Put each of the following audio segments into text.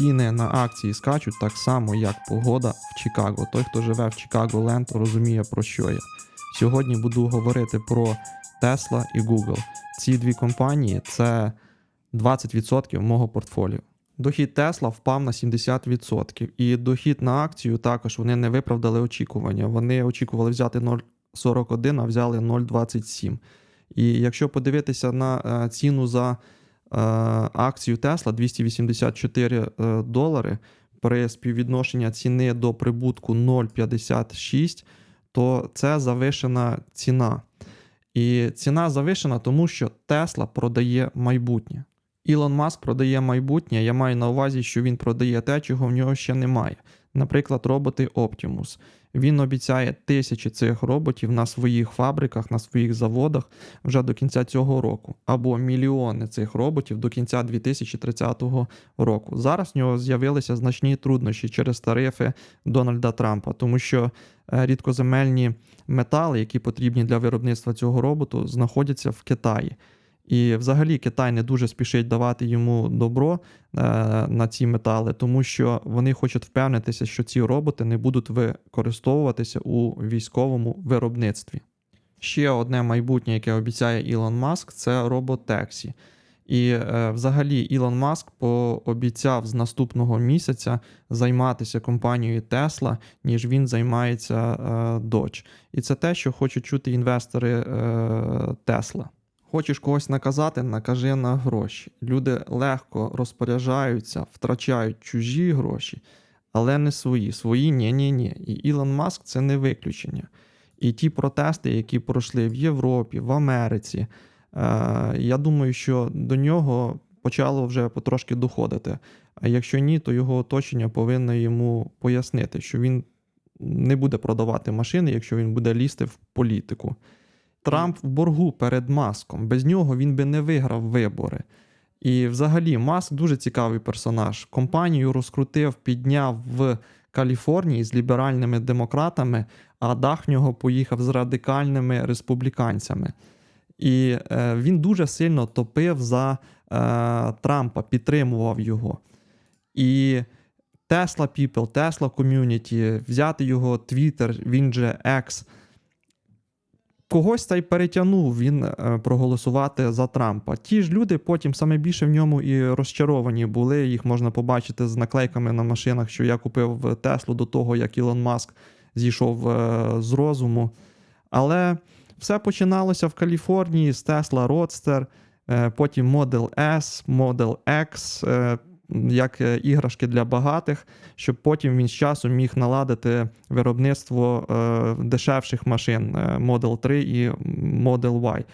ціни на акції скачуть так само, як погода в Чикаго. Той, хто живе в Чикаго Ленд, розуміє про що я. Сьогодні буду говорити про Tesla і Google. Ці дві компанії це 20% мого портфоліо. Дохід Tesla впав на 70%, і дохід на акцію також вони не виправдали очікування. Вони очікували взяти 0,41, а взяли 0,27. І якщо подивитися на е, ціну за акцію Tesla 284 е, долари при співвідношенні ціни до прибутку 0,56, то це завишена ціна. І ціна завишена, тому що Tesla продає майбутнє. Ілон Маск продає майбутнє. Я маю на увазі, що він продає те, чого в нього ще немає. Наприклад, роботи Optimus. Він обіцяє тисячі цих роботів на своїх фабриках, на своїх заводах вже до кінця цього року, або мільйони цих роботів до кінця 2030 року. Зараз в нього з'явилися значні труднощі через тарифи Дональда Трампа, тому що е, рідкоземельні метали, які потрібні для виробництва цього роботу, знаходяться в Китаї. І взагалі Китай не дуже спішить давати йому добро е, на ці метали, тому що вони хочуть впевнитися, що ці роботи не будуть використовуватися у військовому виробництві. Ще одне майбутнє, яке обіцяє Ілон Маск, це роботексі. І е, взагалі Ілон Маск пообіцяв з наступного місяця займатися компанією Tesla, ніж він займається е. І це те, що хочуть чути інвестори е, Tesla. Хочеш когось наказати, накажи на гроші. Люди легко розпоряджаються, втрачають чужі гроші, але не свої. Свої ні, ні, ні. І Ілон Маск це не виключення. І ті протести, які пройшли в Європі, в Америці, е, я думаю, що до нього почало вже потрошки доходити. А якщо ні, то його оточення повинно йому пояснити, що він не буде продавати машини, якщо він буде лізти в політику. Трамп в боргу перед маском. Без нього він би не виграв вибори. І взагалі Маск дуже цікавий персонаж. Компанію розкрутив, підняв в Каліфорнії з ліберальними демократами, а дах в нього поїхав з радикальними республіканцями. І е, він дуже сильно топив за е, Трампа, підтримував його. І Tesla People, Tesla Community, взяти його Twitter, він же X – когось та й перетягнув він е, проголосувати за Трампа. Ті ж люди потім саме більше в ньому і розчаровані були. Їх можна побачити з наклейками на машинах, що я купив Теслу до того, як Ілон Маск зійшов е, з розуму. Але все починалося в Каліфорнії з Tesla Roadster, е, потім Model S, Model X як е, іграшки для багатих, щоб потім він з часом міг наладити виробництво е, дешевших машин е, Model 3 і Model Y.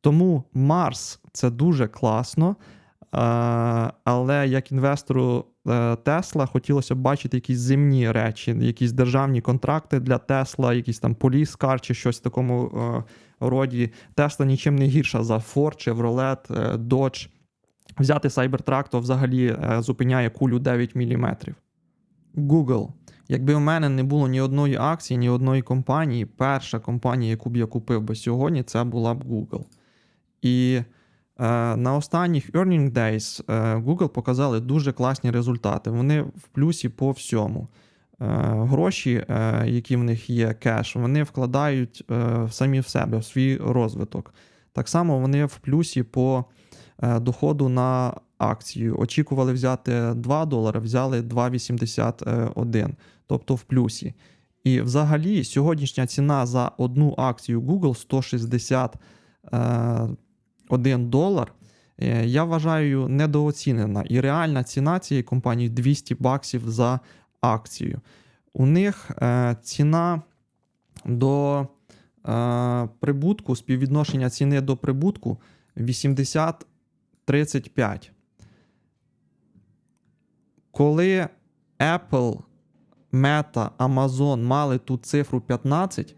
Тому Марс це дуже класно. Але як інвестору Тесла хотілося б бачити якісь земні речі, якісь державні контракти для Тесла, якісь там поліскар чи щось в такому роді. Тесла нічим не гірша за Ford, Chevrolet, Dodge. Взяти Cybertruck, то взагалі е, зупиняє кулю 9 мм. Google. Якби у мене не було ні одної акції, ні одної компанії, перша компанія, яку б я купив би сьогодні, це була б Google. І е, на останніх Earning Days е, Google показали дуже класні результати. Вони в плюсі по всьому. Е, гроші, е, які в них є, кеш, вони вкладають е, самі в себе, в свій розвиток. Так само вони в плюсі по доходу на акцію. Очікували взяти 2 долари, взяли 2,81, тобто в плюсі. І взагалі сьогоднішня ціна за одну акцію Google 161 е, долар. Е, я вважаю недооцінена. І реальна ціна цієї компанії 200 баксів за акцію. У них ціна до прибутку, співвідношення ціни до прибутку 80 35. Коли Apple, Meta, Amazon мали ту цифру 15,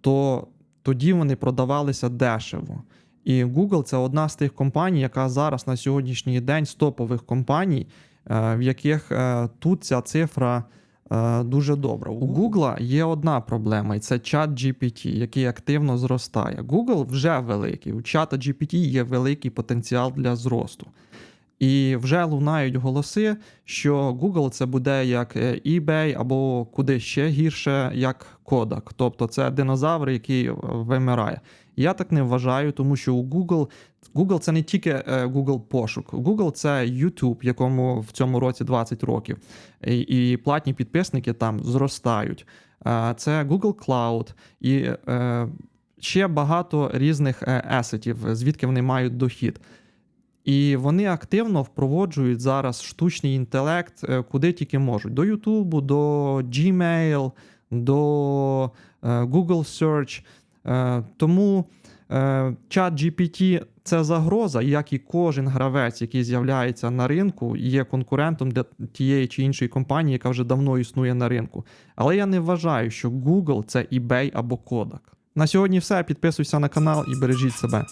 то тоді вони продавалися дешево. І Google це одна з тих компаній, яка зараз на сьогоднішній день з топових компаній, е, в яких е, тут ця цифра дуже добре. У Google є одна проблема, і це чат GPT, який активно зростає. Google вже великий. У чата GPT є великий потенціал для зросту. І вже лунають голоси, що Google це буде як е, eBay або куди ще гірше, як Kodak. Тобто це динозавр, який е, вимирає. Я так не вважаю, тому що у Google Google це не тільки е, Google пошук. Google це YouTube, якому в цьому році 20 років, і, і платні підписники там зростають. Це Google Cloud і ще багато різних есетів, звідки вони мають дохід. І вони активно впроваджують зараз штучний інтелект е, куди тільки можуть: до YouTube, до Gmail, до е, Google Search. Е, Тому чат GPT це загроза, як і кожен гравець, який з'являється на ринку, є конкурентом для тієї чи іншої компанії, яка вже давно існує на ринку. Але я не вважаю, що Google це eBay або Kodak. На сьогодні все. Підписуйся на канал і бережіть себе.